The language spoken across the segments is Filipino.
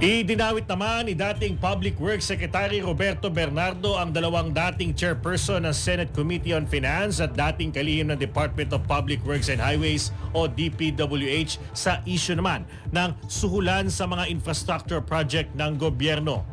Idinawit naman ni dating Public Works Secretary Roberto Bernardo ang dalawang dating chairperson ng Senate Committee on Finance at dating kalihim ng Department of Public Works and Highways o DPWH sa issue naman ng suhulan sa mga infrastructure project ng gobyerno.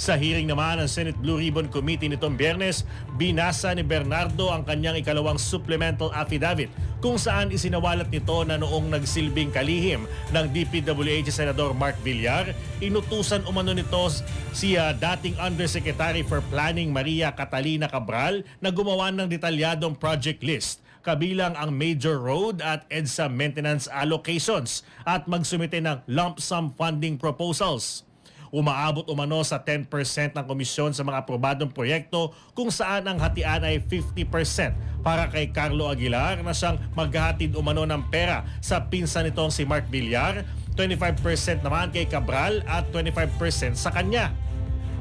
Sa hearing naman ng Senate Blue Ribbon Committee nitong biyernes, binasa ni Bernardo ang kanyang ikalawang supplemental affidavit kung saan isinawalat nito na noong nagsilbing kalihim ng DPWH Senador Mark Villar, inutusan umano nito si ah, dating Undersecretary for Planning Maria Catalina Cabral na gumawa ng detalyadong project list kabilang ang major road at EDSA maintenance allocations at magsumite ng lump sum funding proposals. Umaabot umano sa 10% ng komisyon sa mga aprobadong proyekto kung saan ang hatian ay 50% para kay Carlo Aguilar na siyang maghahatid umano ng pera sa pinsan nitong si Mark Villar, 25% naman kay Cabral at 25% sa kanya.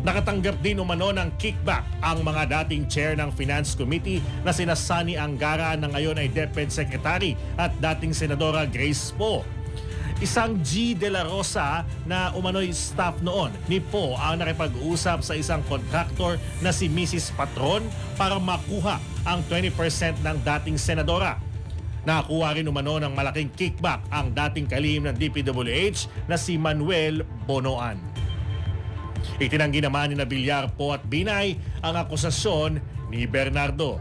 Nakatanggap din umano ng kickback ang mga dating chair ng Finance Committee na sina Sunny Angara na ngayon ay DepEd Secretary at dating Senadora Grace Poe. Isang G. De La Rosa na umano'y staff noon ni Po ang nakipag-usap sa isang contractor na si Mrs. Patron para makuha ang 20% ng dating senadora. Nakakuha rin umano ng malaking kickback ang dating kalihim ng DPWH na si Manuel Bonoan. Itinanggi naman ni na Villar Po at Binay ang akusasyon ni Bernardo.